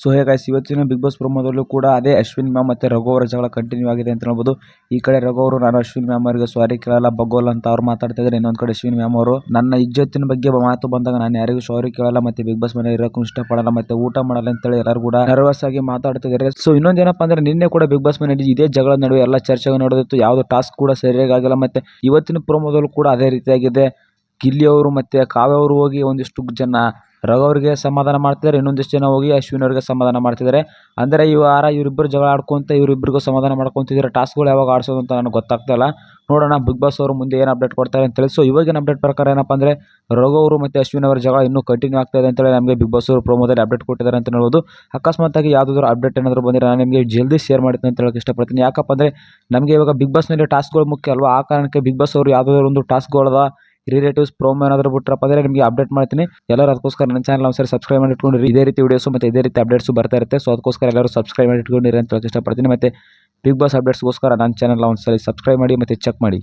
So hey guys ಇವತ್ತಿನ big boss ಪ್ರೊಮೋದಲ್ಲೂ ಕೂಡ ಅದೇ ಅಶ್ವಿನ್ ಮ್ಯಾಮ್ ಮತ್ತು ರಘು ಅವರ ಜಗಳ ಕಂಟಿನ್ಯೂ ಆಗಿದೆ ಅಂತ ಹೇಳ್ಬೋದು. ಈ ಕಡೆ ರಘು ಅವರು, ನಾನು ಅಶ್ವಿನ್ ಮ್ಯಾಮ್ ಅವರಿಗೆ ಸಾರಿ ಕೇಳಲ್ಲ ಬಗ್ಗೋಲ್ ಅಂತ ಅವ್ರು ಮಾತಾಡ್ತಾ ಇದ್ದಾರೆ. ಇನ್ನೊಂದು ಕಡೆ ಅಶ್ವಿನ್ ಮ್ಯಾಮ್ ಅವರು, ನನ್ನ ಇಜ್ಜತ್ತಿನ ಬಗ್ಗೆ ಮಾತು ಬಂದಾಗ ನಾನು ಯಾರಿಗೂ ಸಾರಿ ಕೇಳಲ್ಲ, ಮತ್ತೆ ಬಿಗ್ ಬಾಸ್ ಮನೆ ಇರೋಕ್ಕೂ ಇಷ್ಟಪಡಲ್ಲ, ಮತ್ತೆ ಊಟ ಮಾಡಲ್ಲ ಅಂತೇಳಿ ಎಲ್ಲರೂ ಕೂಡ ನರ್ವಸ್ ಆಗಿ ಮಾತಾಡ್ತಿದ್ದಾರೆ ಸೊ ಇನ್ನೊಂದು ಏನಪ್ಪ ಅಂದ್ರೆ, ನಿನ್ನೆ ಕೂಡ ಬಿಗ್ ಬಾಸ್ ಮನೆ ಇದೇ ಜಗಳ ನಡುವೆ ಎಲ್ಲ ಚರ್ಚೆಗಳು ನಡೆದಿತ್ತು. ಯಾವುದು ಟಾಸ್ಕ್ ಕೂಡ ಸರಿಯಾಗಿ ಆಗಿಲ್ಲ, ಮತ್ತೆ ಇವತ್ತಿನ ಪ್ರೊಮೋದಲ್ಲೂ ಕೂಡ ಅದೇ ರೀತಿಯಾಗಿದೆ. ಗಿಲ್ಲಿ ಅವರು ಮತ್ತೆ ಕಾವ್ಯ ಅವರು ಹೋಗಿ ಒಂದಿಷ್ಟು ಜನ ರಘು ಸಮಾಧಾನ ಮಾಡ್ತಿದ್ದಾರೆ. ಇನ್ನೊಂದಿಷ್ಟು ಜನ ಹೋಗಿ ಅಶ್ವಿನ್ ಅವರಿಗೆ ಸಮಾಧಾನ ಮಾಡ್ತಿದ್ದಾರೆ. ಅಂದರೆ ಈ ವಾರ ಇವರಿಬ್ಬರು ಜಗಳ ಆಡ್ಕೊಂತ ಇವರಿಬ್ಬರಿಗೂ ಸಮಾಧಾನ ಮಾಡ್ಕೊತಿದ್ದಾರೆ? ಟಾಸ್ಕ್ಗಳು ಯಾವಾಗ ಆಡಿಸೋದು ಅಂತ ನನಗೆ ಗೊತ್ತಾಗ್ತಾ ಇಲ್ಲ. ನೋಡೋಣ, ಬಿಗ್ ಬಾಸ್ ಅವರು ಮುಂದೆ ಏನು ಅಪ್ಡೇಟ್ ಕೊಡ್ತಾರೆ ಅಂತೇಳಿ ಸೊ ಇವಾಗಿನ ಅಪ್ಡೇಟ್ ಪ್ರಕಾರ ಏನಪ್ಪ ಅಂದರೆ, ರಘು ಅವರು ಮತ್ತು ಅಶ್ವಿನ್ ಅವರ ಜಗಳ ಇನ್ನೂ ಕಂಟಿನ್ಯೂ ಆಗ್ತಾಯಿದೆ ಅಂತೇಳಿ ನಮಗೆ ಬಿಗ್ ಬಾಸ್ ಅವರು ಪ್ರೋಮೋದಲ್ಲಿ ಅಪ್ಡೇಟ್ ಕೊಟ್ಟಿದ್ದಾರೆ ಅಂತ ಹೇಳ್ಬೋದು. ಅಕಸ್ಮಾತಾಗಿ ಯಾವುದಾದ್ರು ಅಪ್ಡೇಟ್ ಏನಾದರೂ ಬಂದರೆ ನಾನು ನಿಮಗೆ ಜಲ್ದಿ ಶೇರ್ ಮಾಡ್ತೀನಿ ಅಂತ ಹೇಳೋಕೆ ಇಷ್ಟಪಡ್ತೀನಿ. ಯಾಕಪ್ಪ ಅಂದರೆ, ನಮಗೆ ಇವಾಗ ಬಿಗ್ ಬಾಸ್ನಲ್ಲಿ ಟಾಸ್ಕ್ಗಳು ಮುಖ್ಯ ಅಲ್ವಾ? ಆ ಕಾರಣಕ್ಕೆ ಬಿಗ್ ಬಾಸ್ ಅವರು ಯಾವುದಾದ್ರು ಒಂದು ಟಾಸ್ಕ್ಗಳದ ರಿಲೇಟಿವ್ಸ್ ಪ್ರೋಮೋ ಏನಾದರೂ ಬಿಟ್ರಪ್ಪ ಅಂದರೆ ನಿಮಗೆ ಅಪ್ಡೇಟ್ ಮಾಡ್ತೀನಿ. ಎಲ್ಲರೂ ಅದಕ್ಕೋಸ್ಕರ ನನ್ನ ಚಾನಲ್ ಒಂದ್ಸರಿ ಸಬ್ಸ್ಕ್ರೈಬ್ ಮಾಡಿ ಇಟ್ಕೊಂಡಿರಿ. ಇದೇ ರೀತಿ ವೀಡಿಯೋಸು ಮತ್ತು ಇದೇ ರೀತಿ ಅಪ್ಡೇಟ್ಸು ಬರ್ತಾ ಇರುತ್ತೆ. ಸೊ ಅದಕ್ಕೋಸ್ಕರ ಎಲ್ಲರೂ ಸಬ್ಸ್ಕ್ರೈಬ್ ಮಾಡಿ ಇಟ್ಕೊಂಡಿರಿ ಅಂತ ಇಷ್ಟಪಡ್ತೀನಿ. ಮತ್ತು ಬಿಗ್ ಬಾಸ್ ಅಪ್ಡೇಟ್ಸ್ಗೋಸ್ಕರ ನನ್ನ ಚಾನಲ್ ಒಂದ್ಸರಿ ಸಬ್ಸ್ಕ್ರೈಬ್ ಮಾಡಿ ಮತ್ತು ಚೆಕ್ ಮಾಡಿ.